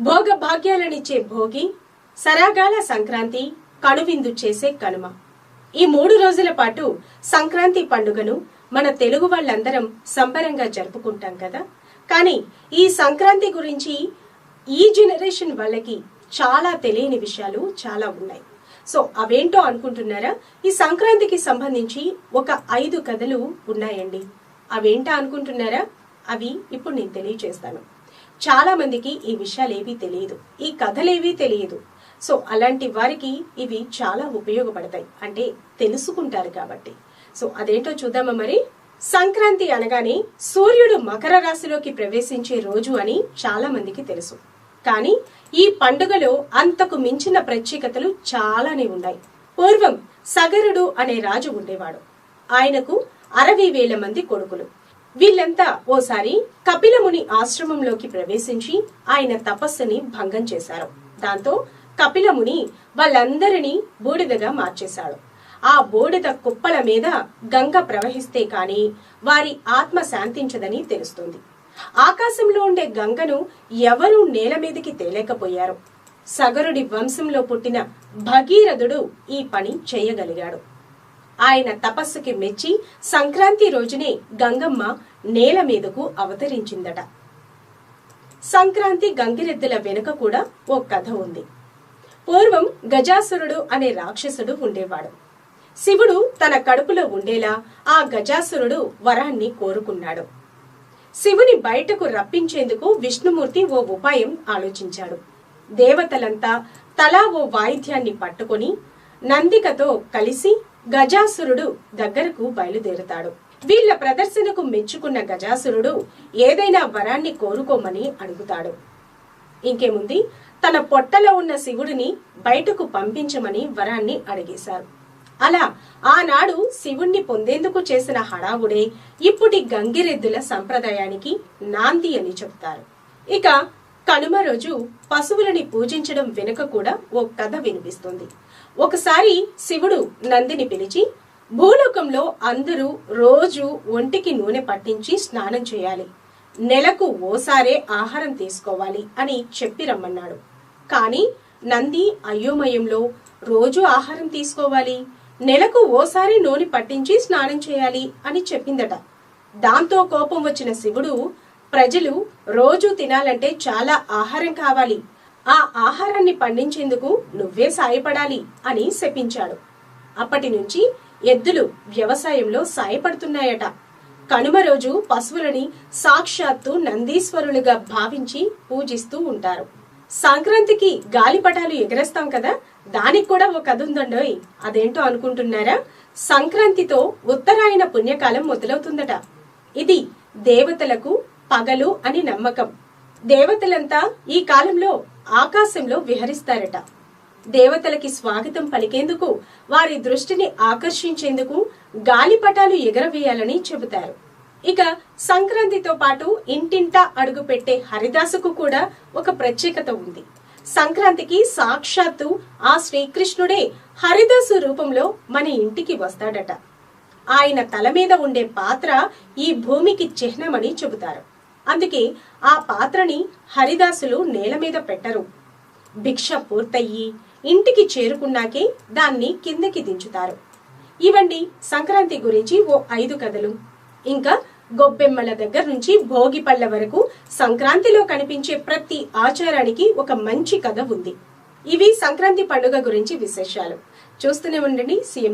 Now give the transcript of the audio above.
భోగ భాగ్యాలనిచ్చే భోగి సరాగాల సంక్రాంతి కనువిందు చేసే కనుమ. ఈ మూడు రోజుల పాటు సంక్రాంతి పండుగను మన తెలుగు వాళ్ళందరం సంబరంగా జరుపుకుంటాం కదా. కానీ ఈ సంక్రాంతి గురించి ఈ జనరేషన్ వాళ్ళకి చాలా తెలియని విషయాలు చాలా ఉన్నాయి. సో అవేంటో అనుకుంటున్నారా? ఈ సంక్రాంతికి సంబంధించి ఒక ఐదు కథలు ఉన్నాయండి. అవేంటా అనుకుంటున్నారా? అవి ఇప్పుడు నేను తెలియజేస్తాను. చాలా మందికి ఈ విషయాలేవీ తెలియదు. ఈ కథలేవీ తెలియదు. సో అలాంటి వారికి ఇవి చాలా ఉపయోగపడతాయి. అంటే తెలుసుకుంటారు కాబట్టి. సో అదేంటో చూద్దామా మరి? సంక్రాంతి అనగానే సూర్యుడు మకర రాశిలోకి ప్రవేశించే రోజు అని చాలా మందికి తెలుసు. కానీ ఈ పండుగలో అంతకు మించిన ప్రత్యేకతలు చాలానే ఉన్నాయి. పూర్వం సగరుడు అనే రాజు ఉండేవాడు. ఆయనకు అరవై వేల మంది కొడుకులు. వీళ్ళంతా ఓసారి కపిలముని ఆశ్రమంలోకి ప్రవేశించి ఆయన తపస్సుని భంగం చేశారు. దాంతో కపిలముని వాళ్ళందరినీ బూడిదగా మార్చేశాడు. ఆ బూడిద కుప్పల మీద గంగ ప్రవహిస్తే కాని వారి ఆత్మ శాంతించదని తెలుస్తుంది. ఆకాశంలో ఉండే గంగను ఎవరూ నేల మీదకి తేలేకపోయారు. సగరుడి వంశంలో పుట్టిన భగీరథుడు ఈ పని చేయగలిగాడు. ఆయన తపస్సుకి మెచ్చి సంక్రాంతి రోజునే గంగమ్మ నేల మీదకు అవతరించిందట. సంక్రాంతి గంగిరెద్దుల వెనుక కూడా ఓ కథ ఉంది. పూర్వం గజాసురుడు అనే రాక్షసుడు ఉండేవాడు. శివుడు తన కడుపులో ఉండేలా ఆ గజాసురుడు వరాన్ని కోరుకున్నాడు. శివుని బయటకు రప్పించేందుకు విష్ణుమూర్తి ఓ ఉపాయం ఆలోచించాడు. దేవతలంతా తలా ఓ వాయిద్యాన్ని పట్టుకొని నందికతో కలిసి గజాసురుడు దగ్గరకు బయలుదేరుతాడు. వీళ్ళ ప్రదర్శనకు మెచ్చుకున్న గజాసురుడు ఏదైనా వరాన్ని కోరుకోమని అడుగుతాడు. ఇంకేముంది? తన పొట్టలో ఉన్న శివుడిని బయటకు పంపించమని వరాన్ని అడిగేశారు. అలా ఆనాడు శివుణ్ణి పొందేందుకు చేసిన హడావుడే ఇప్పుడి గంగిరెద్దుల సంప్రదాయానికి నాంది అని చెప్తారు ఇక కనుమ రోజు పశువులని పూజించడం వెనుక కూడా ఓ కథ వినిపిస్తుంది. ఒకసారి శివుడు నందిని పిలిచి భూలోకంలో అందరూ రోజు ఒంటికి నూనె పట్టించి స్నానం చేయాలి. నెలకు ఓసారే ఆహారం తీసుకోవాలి అని చెప్పి రమ్మన్నాడు. కాని నంది అయోమయంలో రోజు ఆహారం తీసుకోవాలి? నెలకు ఓసారి నూనె పట్టించి స్నానం చేయాలి అని చెప్పిందట. దాంతో కోపం వచ్చిన శివుడు ప్రజలు రోజు తినాలంటే చాలా ఆహారం కావాలి. ఆ ఆహారాన్ని పండించేందుకు నువ్వే సాయపడాలి అని శపించాడు. అప్పటి నుంచి ఎద్దులు వ్యవసాయంలో సాయపడుతున్నాయట. కనుమ రోజు పశువులని సాక్షాత్తు నందీశ్వరులుగా భావించి పూజిస్తూ ఉంటారు. సంక్రాంతికి గాలిపటాలు ఎగరేస్తాం కదా దానికి కూడా ఒక కథ ఉందండోయ్. అదేంటో అనుకుంటున్నారా? సంక్రాంతితో ఉత్తరాయణ పుణ్యకాలం మొదలవుతుందట. ఇది దేవతలకు పగలు అని నమ్మకం. దేవతలంతా ఈ కాలంలో ఆకాశంలో విహరిస్తారట. దేవతలకి స్వాగతం పలికేందుకు వారి దృష్టిని ఆకర్షించేందుకు గాలిపటాలు ఎగరవేయాలని చెబుతారు. ఇక సంక్రాంతితో పాటు ఇంటింటా అడుగుపెట్టే హరిదాసుకు కూడా ఒక ప్రత్యేకత ఉంది. సంక్రాంతికి సాక్షాత్తు ఆ శ్రీకృష్ణుడే హరిదాసు రూపంలో మన ఇంటికి వస్తాడట. ఆయన తల మీద ఉండే పాత్ర ఈ భూమికి చిహ్నమని చెబుతారు. అందుకే ఆ పాత్రని హరిదాసులు నేల మీద పెట్టరు. భిక్ష పూర్తయ్యి ఇంటికి చేరుకున్నాకే దాన్ని కిందకి దించుతారు. ఇవండి సంక్రాంతి గురించి ఓ ఐదు కథలు. ఇంకా గొబ్బెమ్మల దగ్గర నుంచి భోగి పళ్ళ వరకు సంక్రాంతిలో కనిపించే ప్రతి ఆచారానికి ఒక మంచి కథ ఉంది. ఇవి సంక్రాంతి పండుగ గురించి విశేషాలు. చూస్తూనే ఉండండి సీఎం